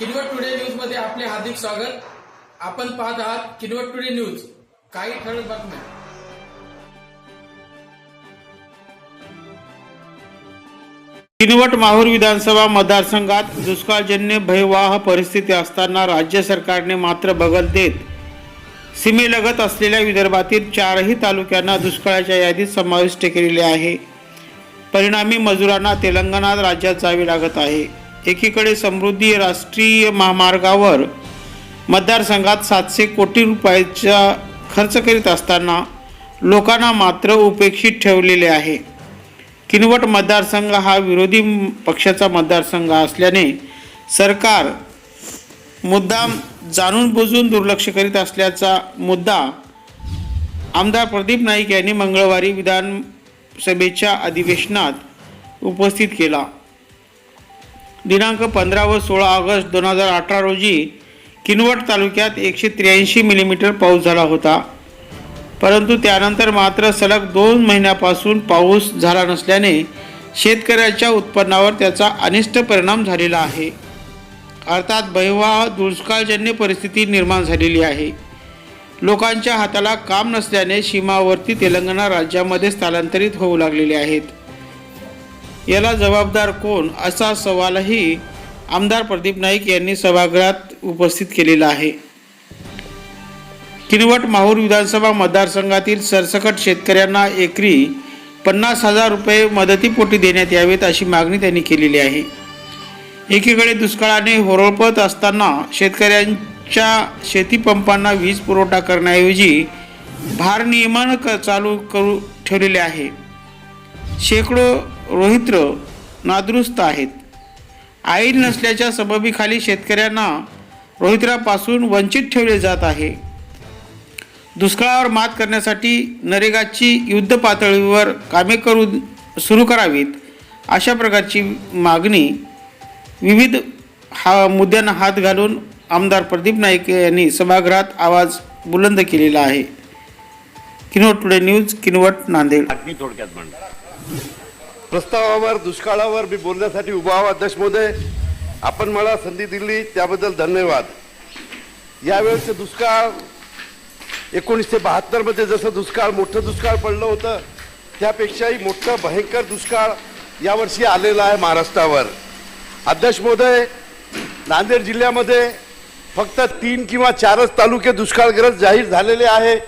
Kinwat today न्यूजमध्ये आपले हार्दिक स्वागत. आपण पाहत आहात किनवट टुडे न्यूज. काही ठळक बातम्या. किनवट माहूर विधानसभा मतदारसंघात दुष्काळजन्य भयवाह परिस्थिती असताना राज्य सरकारने मात्र बगल देत. सीमेलगत असलेल्या विदर्भातील चारही तालुक्यांना दुष्काळाच्या यादीत समाविष्ट केलेले आहे. परिणामी मजुरांना तेलंगणा राज्यात जावे लागत आहे. एकीकडे समृद्धी राष्ट्रीय महामार्गावर मतदारसंघात सातशे कोटी रुपयाचा खर्च करीत असताना लोकांना मात्र उपेक्षित ठेवलेले आहे. किनवट मतदारसंघ हा विरोधी पक्षाचा मतदारसंघ असल्याने सरकार मुद्दाम जाणून बुजून दुर्लक्ष करीत असल्याचा मुद्दा आमदार प्रदीप नाईक यांनी मंगळवारी विधानसभेच्या अधिवेशनात उपस्थित केला. दिनांक पंधरा व सोळा ऑगस्ट दोन हजार अठरा रोजी किनवट तालुक्यात एकशे त्र्याऐंशी मिलीमीटर पाऊस झाला होता. परंतु त्यानंतर मात्र सलग दोन महिन्यापासून पाऊस झाला नसल्याने शेतकऱ्याच्या उत्पन्नावर त्याचा अनिष्ट परिणाम झालेला आहे. अर्थात बहिवाह दुष्काळजन्य परिस्थिती निर्माण झालेली आहे. लोकांच्या हाताला काम नसल्याने सीमावर्ती तेलंगणा राज्यामध्ये स्थलांतरित होऊ लागलेले आहेत. याला जबाबदार कोण असा सवालही आमदार प्रदीप नाईक यांनी सभागृहात उपस्थित केलेला आहे. किनवट माहूर विधानसभा मतदारसंघातील सरसकट शेतकऱ्यांना एकरी पन्नास हजार रुपये मदतीपोटी देण्यात यावेत अशी मागणी त्यांनी केलेली आहे. एकीकडे दुष्काळाने होरळपत असताना शेतकऱ्यांच्या शेतीपंपांना वीज पुरवठा करण्याऐवजी भारनियमन क चालू करू ठेवलेले आहे. शेकडो रोहित्र नादुरुस्त आहेत. आईन नसल्याच्या सबबीखाली शेतकऱ्यांना रोहित्रापासून वंचित ठेवले जात आहे. दुष्काळावर मात करण्यासाठी नरेगाची युद्ध पातळीवर कामे करू सुरू करावीत अशा प्रकारची मागणी विविध हा मुद्द्यांना हात घालून आमदार प्रदीप नाईक यांनी सभागृहात आवाज बुलंद केलेला आहे. Kinwat today news Kinwat Nanded. थोडक्यात म्हणतो प्रस्तावावर दुष्काळावर मी बोलण्यासाठी उभा आहो अध्यक्ष महोदय. आपण मला संधी दिली त्याबद्दल धन्यवाद. यावेळेचं दुष्काळ एकोणीसशे बहात्तरमध्ये जसं दुष्काळ मोठं दुष्काळ पडलं होतं त्यापेक्षाही मोठं भयंकर दुष्काळ यावर्षी आलेलं आहे महाराष्ट्रावर. अध्यक्ष महोदय नांदेड जिल्ह्यामध्ये फक्त तीन किंवा चारच तालुके दुष्काळग्रस्त जाहीर झालेले आहे.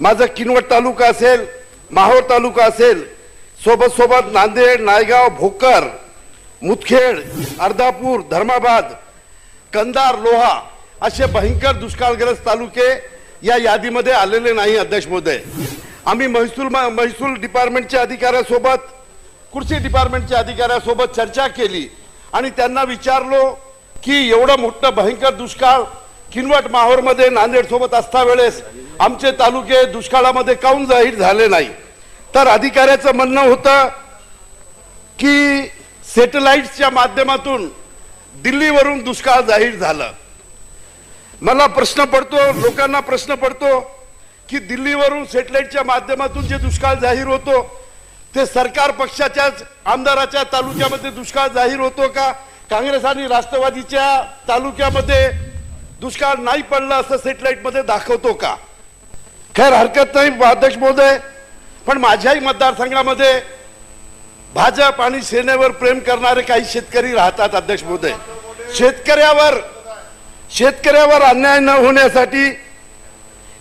माझं किनवट तालुका असेल माहोर तालुका असेल सोबत सोबत नांदेड नायगाव भोकर मुदखेड अर्धापूर धर्माबाद कंदार लोहा असे भयंकर दुष्काळग्रस्त तालुके या यादीमध्ये आलेले नाही अध्यक्ष महोदय. आम्ही महसूल महसूल डिपार्टमेंटच्या अधिकाऱ्यासोबत कृषी डिपार्टमेंटच्या अधिकाऱ्यासोबत चर्चा केली आणि त्यांना विचारलो की एवढं मोठं भयंकर दुष्काळ किनवट माहोरमध्ये नांदेड सोबत असता वेळेस आमचे तालुके दुष्काळामध्ये काऊन जाहीर झाले नाही? तर अधिकाऱ्याचं म्हणणं होतं की सॅटेलाइट्सच्या माध्यमातून दिल्लीवरून दुष्काळ जाहीर झालं. मला प्रश्न पडतो लोकांना प्रश्न पडतो की दिल्लीवरून सॅटेलाइटच्या माध्यमातून जे दुष्काळ जाहीर होतो ते सरकार पक्षाच्याच आमदाराच्या तालुक्यामध्ये दुष्काळ जाहीर होतो का? काँग्रेस आणि राष्ट्रवादीच्या तालुक्यामध्ये दुष्काळ नाही पडला असं सॅटेलाइटमध्ये दाखवतो का? खैर हरकत नाही. अध्यक्ष महोदय पण माझ्याही मतदारसंघामध्ये भाजप आणि सेनेवर प्रेम करणारे काही शेतकरी राहतात अध्यक्ष महोदय. शेतकऱ्यावर शेतकऱ्यावर अन्याय न होण्यासाठी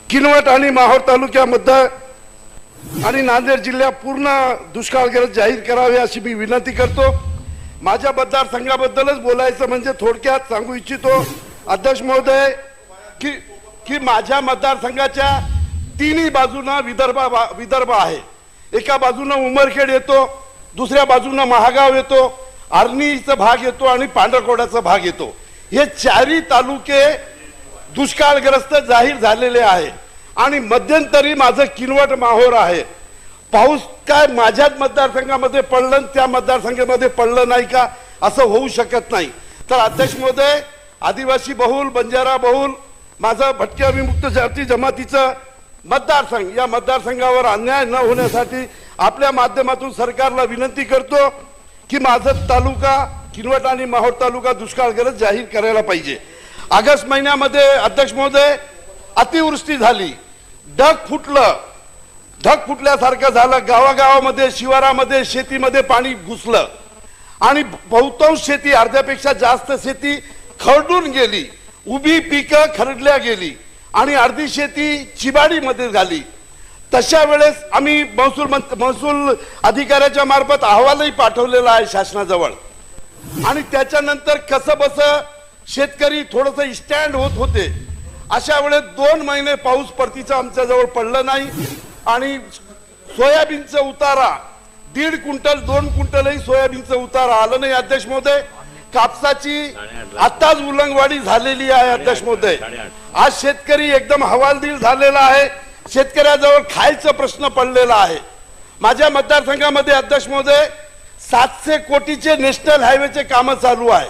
किनवट आणि माहोर तालुक्यामध्ये आणि नांदेड जिल्ह्यात पूर्ण दुष्काळग्रस्त जाहीर करावे अशी मी विनंती करतो. माझ्या मतदारसंघाबद्दलच बोलायचं म्हणजे थोडक्यात सांगू इच्छितो अध्यक्ष महोदय की की माझ्या मतदारसंघाच्या तिन्ही बाजूनं विदर्भ विदर्भ आहे. एका बाजूनं उमरखेड येतो दुसऱ्या बाजूनं महागाव येतो आर्नीचा भाग येतो आणि पांढरकोड्याचा भाग येतो. हे चारही तालुके दुष्काळग्रस्त जाहीर झालेले आहे. आणि मध्यंतरी माझं किनवट माहोर आहे. पाऊस काय माझ्याच मतदारसंघामध्ये पडलं त्या मतदारसंघामध्ये पडलं नाही का? असं होऊ शकत नाही. तर अध्यक्ष महोदय आदिवासी बहुल बंजारा बहुल माझं भटक्या विमुक्त जाती जमातीचं मतदारसंघ या मतदारसंघावर अन्याय न होण्यासाठी आपल्या माध्यमातून सरकारला विनंती करतो की माझं तालुका किनवट आणि माहोर तालुका दुष्काळग्रस्त जाहीर करायला पाहिजे. ऑगस्ट महिन्यामध्ये अध्यक्ष महोदय अतिवृष्टी झाली. ढग फुटलं. ढग फुटल्यासारखं झालं. गावागावामध्ये शिवारामध्ये शेतीमध्ये पाणी घुसलं. आणि बहुतांश शेती अर्ध्यापेक्षा जास्त शेती खरडून गेली. उभी पिकं खरडल्या गेली. आणि अर्धी शेती चिबाडीमध्ये झाली. तशा वेळेस आम्ही महसूल महसूल अधिकाऱ्याच्या मार्फत अहवालही पाठवलेला आहे शासनाजवळ. आणि त्याच्यानंतर कसं बस शेतकरी थोडस स्टँड होत होते. अशा वेळेस दोन महिने पाऊस परतीचा आमच्या जवळ पडलं नाही. आणि सोयाबीनचं उतारा दीड क्विंटल दोन क्विंटलही सोयाबीनचं उतारा आलं नाही. अध्यक्ष महोदय कापसाची आताच उलंगवाडी झालेली आहे अध्यक्ष महोदय. आज शेतकरी एकदम हवालदिल झालेला आहे. शेतकऱ्याजवळ खायचा प्रश्न पडलेला आहे. माझ्या मतदारसंघामध्ये अध्यक्ष महोदय सातशे कोटीचे नॅशनल हायवेचे कामं चालू आहे.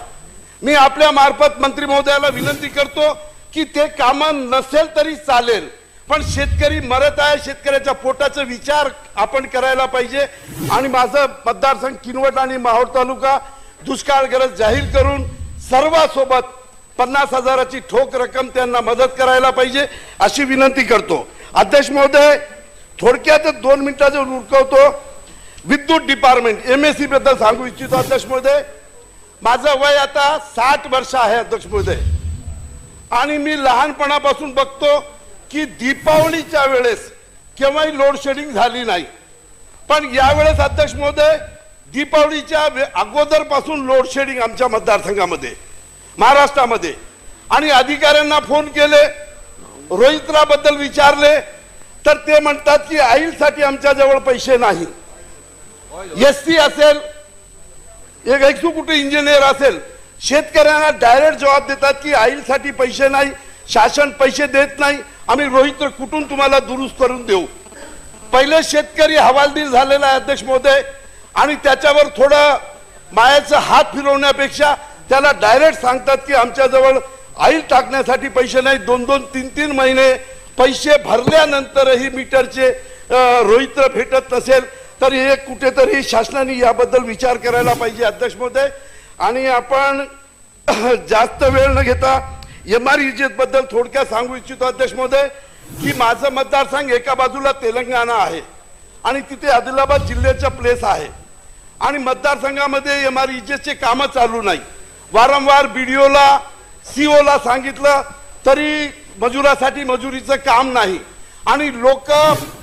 मी आपल्या मार्फत मंत्री महोदयाला विनंती करतो की ते कामं नसेल तरी चालेल पण शेतकरी मरत आहे शेतकऱ्याच्या पोटाचा विचार आपण करायला पाहिजे. आणि माझं मतदारसंघ किनवट आणि माहूर तालुका दुष्काळग्रस्त जाहीर करून सर्वांसोबत पन्नास हजाराची ठोक रक्कम त्यांना मदत करायला पाहिजे अशी विनंती करतो. अध्यक्ष महोदय थोडक्यातच दोन मिनिटाचं उरकवतो. विद्युत डिपार्टमेंट एमएससी बद्दल सांगू इच्छितो अध्यक्ष महोदय. माझं वय आता साठ वर्ष आहे अध्यक्ष महोदय. आणि मी लहानपणापासून बघतो की दीपावलीच्या वेळेस केव्हाही लोडशेडिंग झाली नाही. पण यावेळेस अध्यक्ष महोदय दीपावलीच्या वे- अगोदरपासून लोडशेडिंग आमच्या मतदारसंघामध्ये महाराष्ट्रामध्ये. आणि अधिकाऱ्यांना फोन केले रोहित्राबद्दल विचारले तर ते म्हणतात की आईलसाठी आमच्याजवळ पैसे नाही. एस सी असेल एक एक्झिक्युटिव्ह इंजिनियर असेल शेतकऱ्यांना डायरेक्ट जबाब देतात की आईलसाठी पैसे नाही शासन पैसे देत नाही आम्ही रोहित कुठून तुम्हाला दुरुस्त करून देऊ? पहिले शेतकरी हवालदिल झालेला आहे अध्यक्ष महोदय. आणि त्याच्यावर थोडं मायाचा हात फिरवण्यापेक्षा त्याला डायरेक्ट सांगतात की आमच्याजवळ आईल टाकण्यासाठी पैसे नाही दोन दोन तीन तीन महिने पैसे भरल्यानंतरही मीटरचे रोहित्र भेटत नसेल तर हे कुठेतरी शासनाने याबद्दल विचार करायला पाहिजे अध्यक्ष महोदय. आणि आपण जास्त वेळ न घेता एम आरबद्दल थोडक्यात सांगू इच्छितो अध्यक्ष महोदय की माझं मतदारसंघ एका बाजूला तेलंगणा आहे आणि तिथे आदिलाबाद जिल्ह्याचा प्लेस आहे. आणि मतदारसंघामध्ये एम आर चे कामं चालू नाही. वारंवार बी डी ओला सी ओला सांगितलं तरी मजुरासाठी मजुरीचं काम नाही. आणि लोक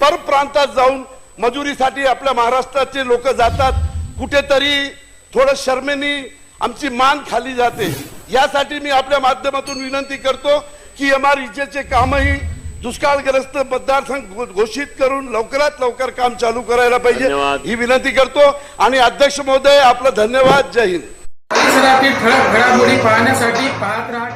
परप्रांतात जाऊन मजुरीसाठी आपल्या महाराष्ट्राचे लोक जातात. कुठेतरी थोडं शर्मेनी आमची मान खाली जाते. यासाठी मी आपल्या माध्यमातून विनंती करतो की एम आर चे कामही दुष्काळग्रस्त मतदारसंघ घोषित करून लवकरात लवकर काम चालू करायला पाहिजे. ही विनंती करतो. आणि अध्यक्ष महोदय आपलं धन्यवाद. जय हिंद. परिसरातील ठळक घडामोडी पाहण्यासाठी पाहत राहा